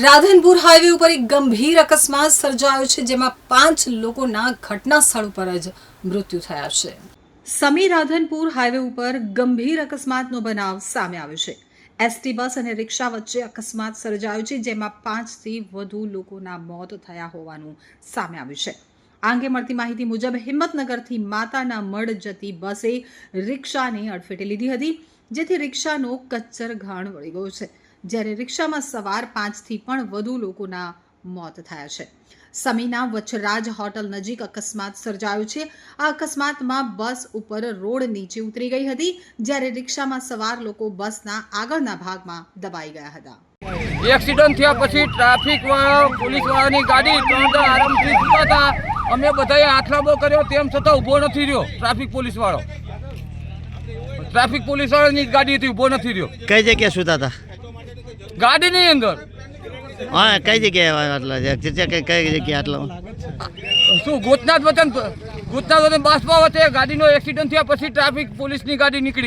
Radhanpur highway ઉપર એક ગંભીર અકસ્માત સર્જાયો છે, જેમાં પાંચ લોકોના ઘટના સ્થળ ઉપર જ મૃત્યુ થયા છે. સમી રાધનપુર હાઈવે ઉપર ગંભીર અકસ્માતનો બનાવ સામે આવ્યો છે. એસટી બસ અને રિક્ષા વચ્ચે અકસ્માત સર્જાયો છે, જેમાં પાંચથી વધુ લોકોના મોત થયા હોવાનું સામે આવ્યું છે. આ અંગે મળતી માહિતી મુજબ હિંમતનગરથી માતાના મઢ જતી બસે રિક્ષાને અડફેટે લીધી હતી, જેથી રિક્ષાનો કચ્છર ઘાણ વળી ગયો છે. જ્યારે રિક્ષામાં સવાર પાંચથી પણ વધુ લોકોના મોત થયા છે. સમીના વચરાજ હોટલ નજીક અકસ્માત સર્જાયો છે. આ અકસ્માતમાં બસ ઉપર રોડ નીચે ઉતરી ગઈ હતી જ્યારે રિક્ષામાં સવાર લોકો બસના આગળના ભાગમાં દબાઈ ગયા હતા. એક્સિડન્ટ થયા પછી ટ્રાફિક વાળા પોલીસ વાળાની ગાડી ત્રણ આરામથી હતા. અમે બધાએ હાથલાબો કર્યો તેમ છતાં ઊભો નથી રહ્યો ટ્રાફિક પોલીસ વાળો. ટ્રાફિક પોલીસ વાળાની ગાડી હતી ઊભો નથી રહ્યો. કઈ જગ્યાએ સુતા હતા? ગાડીની અંદર? હા કઈ જગ્યાએ આટલા? છે કઈ કઈ જગ્યાએ આટલા? શું ગોતનાથ વતન ગોતનાથ વતન બાસમાં વચ્ચે ગાડીનો એક્સિડન્ટ થયા પછી ટ્રાફિક પોલીસની ગાડી નીકળી?